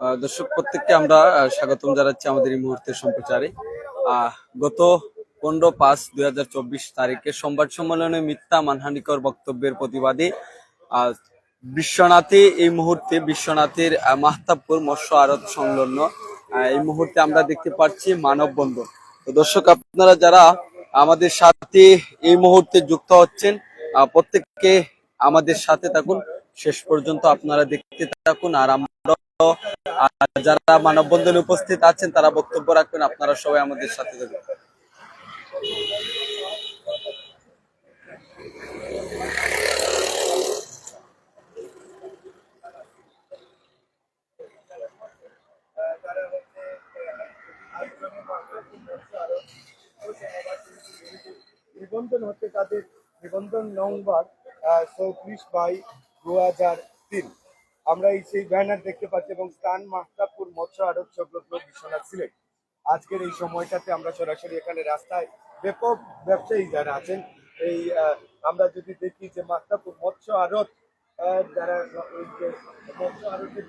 দর্শক, প্রত্যেককে আমরা স্বাগতম জানাচ্ছি আমাদের এই মুহূর্তের সম্প্রচারে। গত পনেরো পাঁচ দুই হাজার তারিখে সংবাদ সম্মেলনে মিথ্যা মানহানিকর বক্তব্যের প্রতিবাদে বিশ্বনাথে এই মুহূর্তে, বিশ্বনাথের মাহতাবপুর মৎস্য আড়ত সংলগ্ন এই মুহূর্তে আমরা দেখতে পাচ্ছি মানববন্ধন তো দর্শক, আপনারা যারা আমাদের সাথে এই মুহূর্তে যুক্ত হচ্ছেন প্রত্যেককে আমাদের সাথে থাকুন। শেষ পর্যন্ত আপনারা দেখতে থাকুন। আর আমরা আর যারা মানববন্ধনে উপস্থিত আছেন, তারা বক্তব্য রাখবেন, আপনারা সবাই আমাদের সাথে থাকুন নিবন্ধন হচ্ছে তাদের নিবন্ধন নম্বর চৌত্রিশ বাই দু হাজার তিন। আমরা এই সেই ব্যানার দেখতে পাচ্ছি এবং স্থান মাহতাবপুর মৎস্য আড়ত সংলগ্ন বিশ্বনাথ সিলেট। আজকের এই সময়টাতে আমরা সরাসরি এখানে রাস্তায় ব্যাপক ব্যবসায়ী যারা আছেন, এই আমরা যদি দেখি যে মাহতাবপুর মৎস্য আড়ত যারা মৎস্য আড়তের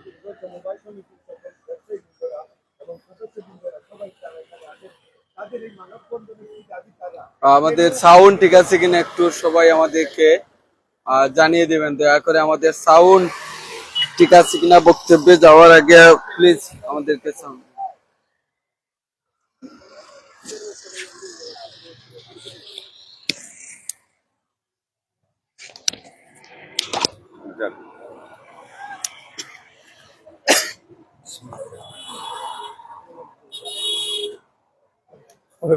আমাদের সাউন্ড ঠিক আছে কিনা একটু সবাই আমাদেরকে জানিয়ে দেবেন, দয়া করে আমাদের সাউন্ড ঠিক আছে কিনা বক্তব্যে যাওয়ার আগে প্লিজ আমাদেরকে সাউন্ড ওই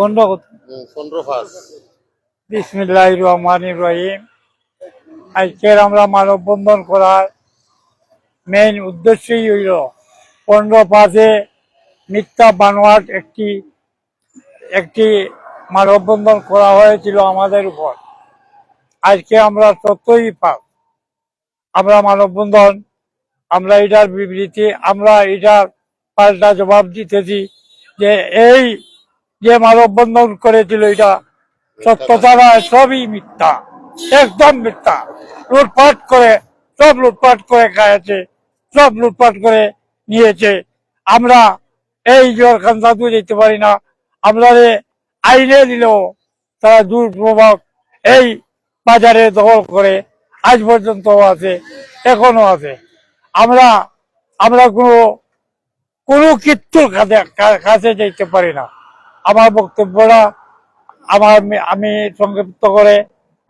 পনেরো বিসমিল্লাহ রহমান আজকের আমরা মানববন্ধন করার মেইন উদ্দেশ্যই হইল পনেরো পাঁচে মিথ্যা বানোয়াট একটি একটি মানববন্ধন করা হয়েছিল আমাদের উপর। আজকে আমরা সত্যই পাক আমরা মানববন্ধন আমরা এটার বিবৃতি আমরা এটার পাল্টা জবাব দিতেছি যে এই যে মানববন্ধন করেছিল এটা সত্যতা নয় সবই মিথ্যা, একদম মিথ্যা। লুটপাট করে, সব লুটপাট করে খাইছে সব লুটপাট করে নিয়েছে। আমরা এই জোরখান দাদু যেতে পারি না। আমরা আইনে দিলেও তারা দুর্প্রভাব এই বাজারে দখল করে আজ পর্যন্ত আছে এখনও আছে। আমরা আমরা কোনো কোনো কিচ্ছুর কাছে কাছে যেতে পারি না। আমার বক্তব্যটা আমার আমি সংক্ষিপ্ত করে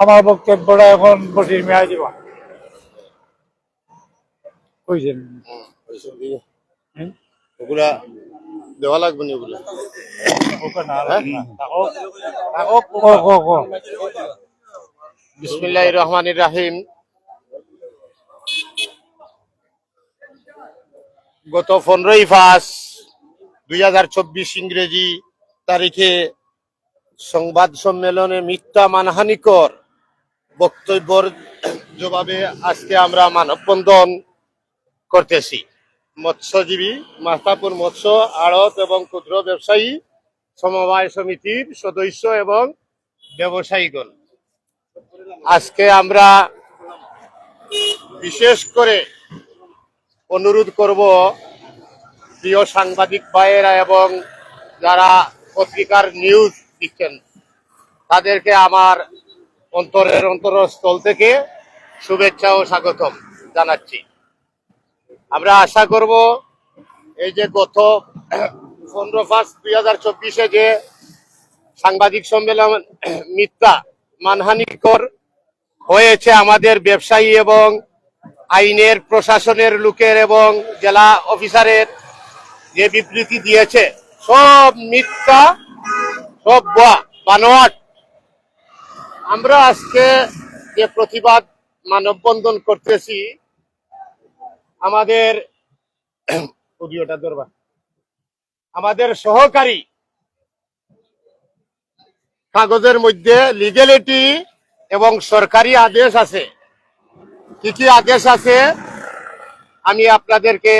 আমার বক্তব্যটা এখন বসির মেয়া দিবা। বুঝছেন ওগুলা দেওয়া লাগবে না ওগুলা? ক ক ক বিসমিল্লাহ রহমান রাহিম গত পনেরোই পাঁচ দুই হাজার চব্বিশ ইংরেজি তারিখে সংবাদ সম্মেলনে মিথ্যা মানহানিকর বক্তব্যর জবাবে আজকে আমরা মানববন্ধন করতেছি। মৎস্যজীবী মাস্তাপুর মৎস্য, আড়ত এবং ক্ষুদ্র ব্যবসায়ী সমবায় সমিতির সদস্য এবং ব্যবসায়ীগণ। আজকে আমরা বিশেষ করে অনুরোধ করব প্রিয় সাংবাদিক ভাইয়েরা এবং যারা পত্রিকার নিউজ দিচ্ছেন। তাদেরকে আমার অন্তরের অন্তরস্থল থেকে শুভেচ্ছা ও স্বাগতম জানাচ্ছি। আমরা আশা করব এই যে গত পনেরো পাঁচ দুই হাজার চব্বিশে যে সাংবাদিক সম্মেলন মিথ্যা মানহানিকর হয়েছে আমাদের ব্যবসায়ী এবং আইনের প্রশাসনের লোকের এবং জেলা অফিসারের যে বিবৃতি দিয়েছে সব মিথ্যা, সব বানোয়াট। আমরা আজকে যে প্রতিবাদ মানববন্ধন করতেছি, আমাদের অডিওটা দরবার আমাদের সহকারী কাগজের মধ্যে লিগেলিটি এবং সরকারি আদেশ আছে। কি কি আদেশ আছে, আমি আপনাদেরকে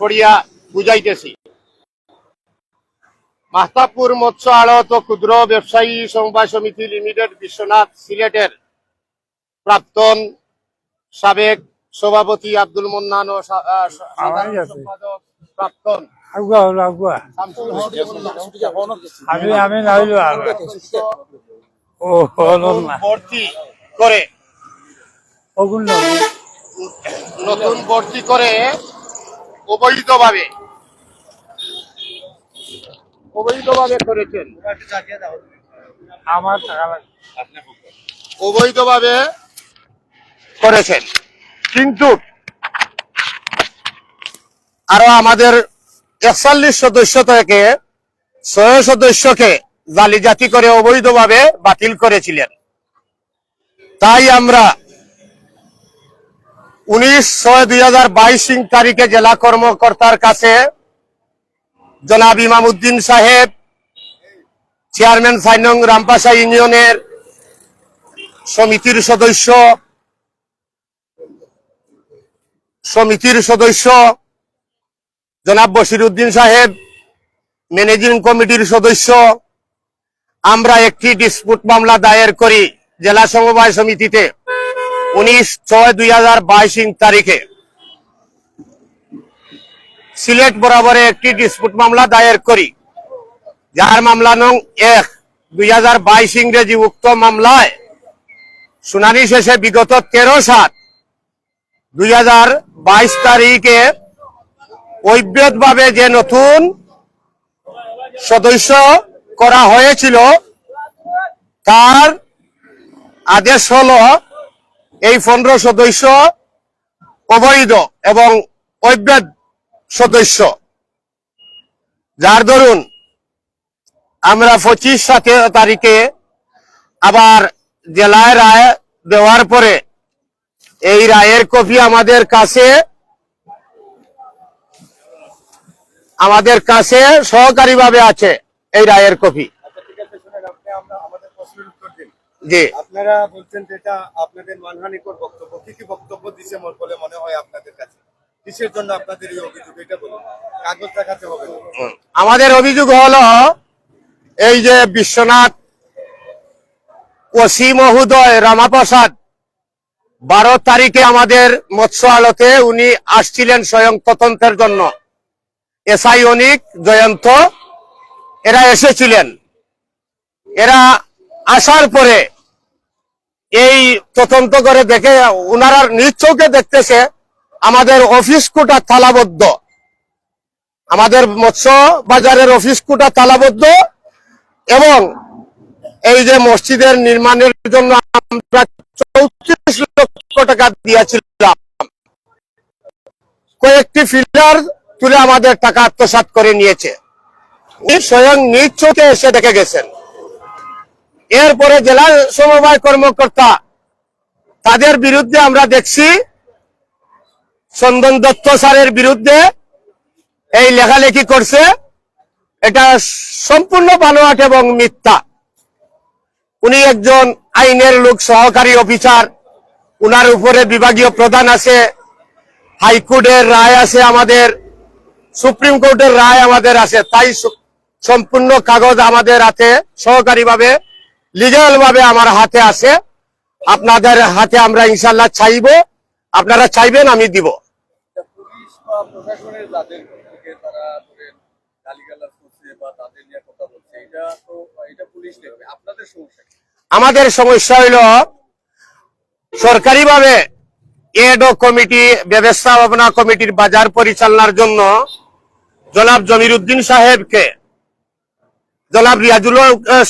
পড়িয়া বুঝাইতেছি। মাহতাবপুর মৎস্য আড়ত ও ক্ষুদ্র ব্যবসায়ী সমবায় সমিতি লিমিটেড বিশ্বনাথ সিলেটের প্রাক্তন সাবেক সভাপতি আব্দুল মন্নান ও সম্পাদক প্রাক্তন। আমি আমি ভর্তি করে। নতুন ভর্তি করে অবৈধভাবে। অবৈধভাবে করেছেন আমার অবৈধভাবে করেছেন কিন্তু আরও আমাদের একচল্লিশ সদস্য থেকে ছয় সদস্যকে জালিজাতি করে অবৈধভাবে বাতিল করেছিলেন। তাই আমরা উনিশ ছয় দুই তারিখে জেলা কর্মকর্তার কাছে জনাব ইমামউদ্দিন সাহেব, চেয়ারম্যান সাইনং রামপাশা ইউনিয়নের সমিতির সদস্য সমিতির সদস্য জনাব বশির উদ্দিন সাহেব, ম্যানেজিং কমিটির সদস্য। আমরা একটি ডিসপুট মামলা দায়ের করি জেলা সমবায় সমিতিতে, উনিশ ছয় দুই হাজার বাইশ তারিখে। সিলেট বরাবরে একটি ডিসপুট মামলা দায়ের করি। যার মামলা নং এক, দুই হাজার বাইশ ইংরেজি উক্ত মামলায় শুনানি শেষে বিগত তেরো সাত, দুই হাজার বাইশ তারিখে ভাবে যে নতুন সদস্য করা হয়েছিল, তার আদেশ হলো এই পনেরো সদস্য অবৈধ এবং অবৈধ সদস্য। যার দরুন আমরা পঁচিশ সাথে তারিখে আবার জেলায় রায় দেওয়ার পরে এই রায়ের কপি আমাদের কাছে আমাদের কাছে সহকারীভাবে আছে এই রায়ের কপি। আচ্ছা জি। আপনারা বলছেন যেটা আপনাদের মানহানিকর বক্তব্য। কি কি বক্তব্য দিছে মনে হয় আপনাদের কাছে? কিসের জন্য আপনাদের আমাদের অভিযোগ হলো, এই যে বিশ্বনাথ ওসি মহোদয়, রামাপ্রসাদ, বারো তারিখে আমাদের মৎস্য আড়তে উনি আসছিলেন স্বয়ং তদন্তের জন্য। এসআই অনিক জয়ন্ত, এরা এসেছিলেন। এরা আসার পরে এই তদন্ত করে দেখে ওনারা নিজ দেখতেছে আমাদের অফিস কোটা তালাবদ্ধ। আমাদের মৎস্য বাজারের অফিস কোটা তালাবদ্ধ এবং এই যে মসজিদের নির্মাণের জন্য আমরা চৌত্রিশ লক্ষ টাকা দিয়েছিলাম। কয়েকটি ফিল্টার তুলে আমাদের টাকা আত্মসাৎ করে নিয়েছে। স্বয়ং নিজ চোখে এসে দেখে গেছেন। এরপরে জেলা সমবায় কর্মকর্তা তাদের বিরুদ্ধে আমরা দেখছি চন্দন দত্ত স্যারের বিরুদ্ধে এই লেখালেখি করছে। এটা সম্পূর্ণ বানোয়াট এবং মিথ্যা। উনি একজন আইনের লোক, সহকারী অফিসার। উনার উপরে বিভাগীয় প্রধান আছে, হাইকোর্টের রায় আছে আমাদের, সুপ্রিম কোর্টের রায় আমাদের আছে। তাই সম্পূর্ণ কাগজ আমাদের হাতে, সহকারীভাবে লিগাল ভাবে আমার হাতে আছে। আপনাদের হাতে আমরা ইনশাল্লাহ চাইব। আপনারা চাইবেন, আমি দিব। প্রশাসনের যাদের থেকে তারা ধরেন গালিগালাজ করছে বা তাদের নিয়ে কথা বলছে, এটা তো, এটা পুলিশ দেখবে। আপনাদের সমস্যা আমাদের সমস্যা হইল, সরকারিভাবে এড কমিটি, ব্যবস্থাপনা কমিটির বাজার পরিচালনার জন্য জনাব জমির উদ্দিন সাহেবকে, জনাব রিয়াজুল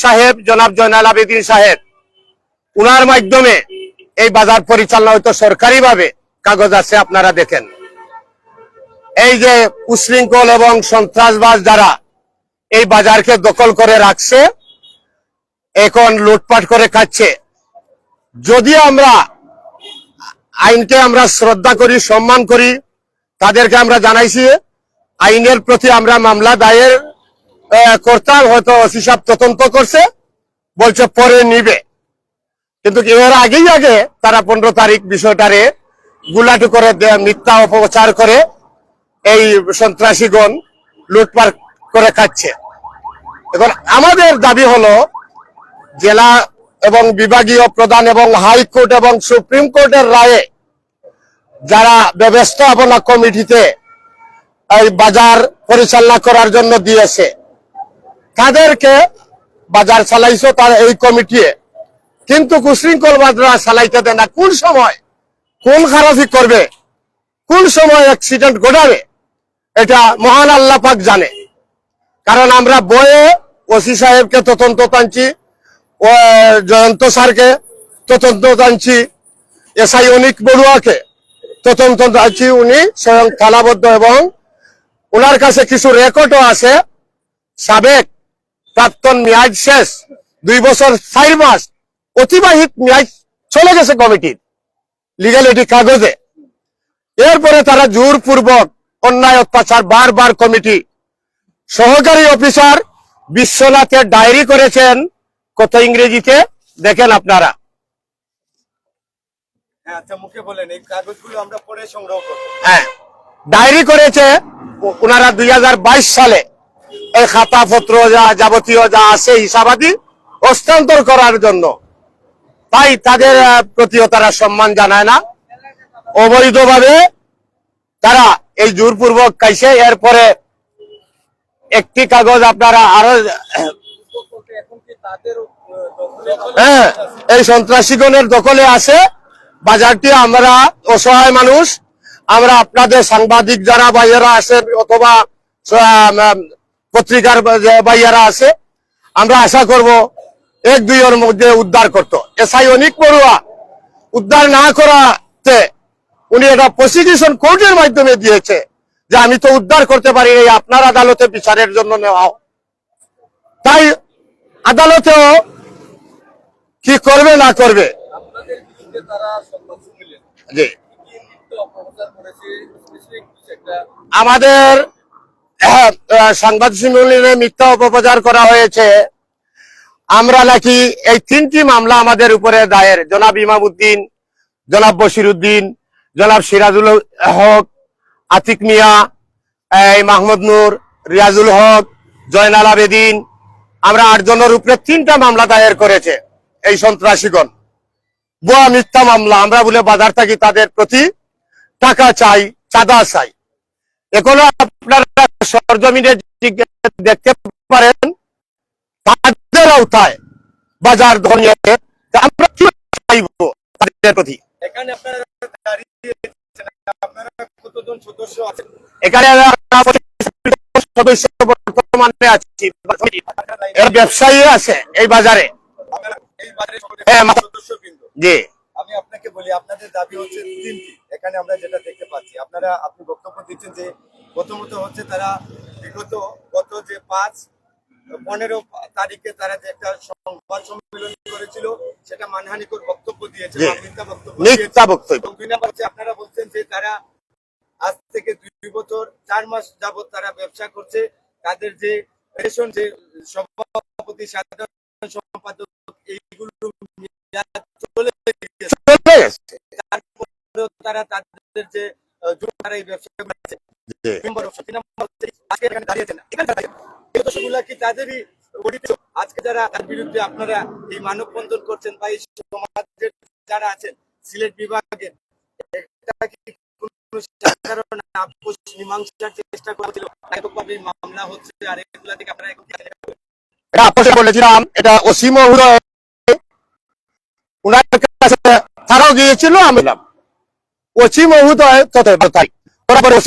সাহেব, জনাব জয়নাল আবেদিন সাহেব, উনার মাধ্যমে এই বাজার পরিচালনা হয়তো সরকারিভাবে। কাগজ আছে, আপনারা দেখেন। এই যে উশৃঙ্খল এবং সন্ত্রাসবাদ যারা এই বাজারকে দখল করে রাখছে এখন লুটপাট করে খাচ্ছে। যদি আমরা আইনকে আমরা শ্রদ্ধা করি সম্মান করি তাদেরকে আমরা জানাইছি আইনের প্রতি আমরা মামলা দায়ের আহ, করতাম হয়তো সাহেব তদন্ত করছে বলছে পরে নিবে। কিন্তু এর আগেই আগে তারা পনেরো তারিখ বিষয়টারে গুলাটু করে মিথ্যা অপপ্রচার করে এই সন্ত্রাসীগণ লুটপাট করে খাচ্ছে। এখন আমাদের দাবি হলো, জেলা এবং বিভাগীয় প্রধান এবং হাইকোর্ট এবং সুপ্রিম কোর্টের রায়ে যারা ব্যবস্থাপনা কমিটিতে এই বাজার পরিচালনা করার জন্য দিয়েছে, তাদেরকে বাজার চালাইছো তার এই কমিটি কিন্তু কুশৃঙ্খল বাজার চালাইতে দেয় না। কোন সময়? কোন খারাপি করবে? কোন সময় অ্যাক্সিডেন্ট ঘটাবে? এটা মহান আল্লাহ পাক জানে। কারণ আমরা বয়ে ওসি সাহেবকে তদন্ত টানছি জয়ন্ত স্যারকে তদন্ত টানছি এসআই অনিক বড়ুয়াকে তদন্ত টানছি উনি স্বয়ং থানাবদ্ধ এবং ওনার কাছে কিছু রেকর্ডও আছে। সাবেক প্রাক্তন মেয়াদ শেষ, দুই বছর চার মাস অতিবাহিত মেয়াদ চলে গেছে কমিটির লিগালিটি কাগজে। এরপরে তারা জোরপূর্বক অন্যায় অত্যাচার বারবার কমিটি। সহকারী অফিসার বিশ্বনাথের ডায়েরি করেছেন। কত ইংরেজিতে? দেখেন আপনারা। হ্যাঁ আচ্ছা হ্যাঁ ডায়েরি করেছে ওনারা দুই হাজার বাইশ সালে। এই খাতাপত্র যা যাবতীয় যা আছে হিসাবাদি হস্তান্তর করার জন্য। তাই তাদের প্রতিও তারা সম্মান জানায় না। অবৈধভাবে তারা এই জোরপূর্বক কাইছে, এরপরে একটি কাগজ আপনারা আরও হ্যাঁ এই সন্ত্রাসীগণের দখলে আছে। বাজারটি আমরা অসহায় মানুষ। আমরা আপনাদের সাংবাদিক যারা, ভাইয়েরা আছে, অথবা পত্রিকার বাইয়ারা আছে, আমরা আশা করব এক দুইয়ের মধ্যে উদ্ধার করত। এসআই অনিক বড়ুয়া, উদ্ধার না করাতে উনি এটা প্রসিকিউশন কোর্টের মাধ্যমে দিয়েছে যে আমি তো উদ্ধার করতে পারি এই আপনার আদালতে বিচারের জন্য নেওয়া হোক। তাই আদালতেও কি করবে না করবে? আমাদের আহ, সংবাদ সম্মেলনে মিথ্যা অপপ্রচার করা হয়েছে। আমরা নাকি এই তিনটি মামলা আমাদের উপরে দায়ের। জনাব ইমামউদ্দিন জনাব বশির উদ্দিন জনাব সিরাজুল হক, আতিক মিয়া, এই মাহমুদ নূর, রিয়াজুল হক, জয়নাল আবেদিন, আমরা আটজনের উপরে তিনটা মামলা দায়ের করেছে এই সন্ত্রাসীগণ। বুয়া মিথ্যা মামলা, আমরা বলে বাজার থাকি তাদের প্রতি টাকা চাই, চাঁদা চাই। এগুলো আপনারা সরজমিনে দেখতে পারেন, তাদের আওতায় বাজার ধরিয়ে আমরা কি চাইব তাদের প্রতি? এখানে আপনারা এখানে আমরা সদস্য বর্তমানে আছি। এর ব্যবসায়ী আছে এই বাজারে। হ্যাঁ, জি। আমি আপনাকে বলি আপনাদের দাবি হচ্ছে তিনটি। এখানে আমরা যেটা দেখতে পাচ্ছি আপনারা আপনি বক্তব্য দিচ্ছেন যে প্রথমত হচ্ছে তারা বিগত গত যে পাঁচ পনেরো তারিখে তারা যে একটা সংবাদ সম্মেলন করেছিল সেটা মানহানিকর বক্তব্য দিয়েছে মিথ্যা বক্তব্য। দুই নম্বর হচ্ছে আপনারা বলছেন যে তারা আজ থেকে দুই বছর চার মাস যাবত তারা ব্যবসা করছে। তাদের যে রেশন যে সভাপতি সাধারণ সম্পাদক এইগুলো চলে গেছে। তারপরেও তারা তাদের যে আহ, তারা এই ব্যবসা করছে কি তাদেরই আজকে যারা তার বিরুদ্ধে আপনারা এই মানববন্ধন করছেন বা এই সমাজের যারা আছেন সিলেট বিভাগের অসীম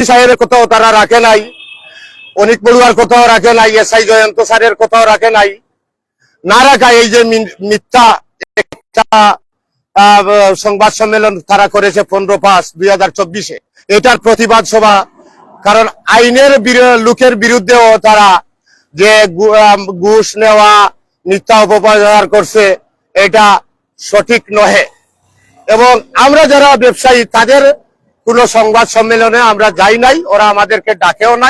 সাহেবের কোথাও তারা রাখে নাই, অনিক বড়ুয়ার কোথাও রাখে নাই এসআই জয়ন্ত স্যারের কোথাও রাখে নাই। না রাখা এই যে মিথ্যা সংবাদ সম্মেলন তারা করেছে পনেরো পাঁচ দুই হাজার চব্বিশে। এটার প্রতিবাদ সভা। কারণ আইনের লোকের বিরুদ্ধেও তারা যে ঘুষ নেওয়া, মিথ্যা অপপ্রচার করছে, এটা সঠিক নহে। এবং আমরা যারা ব্যবসায়ী, তাদের কোনো সংবাদ সম্মেলনে আমরা যাই নাই, ওরা আমাদেরকে ডাকেও নাই।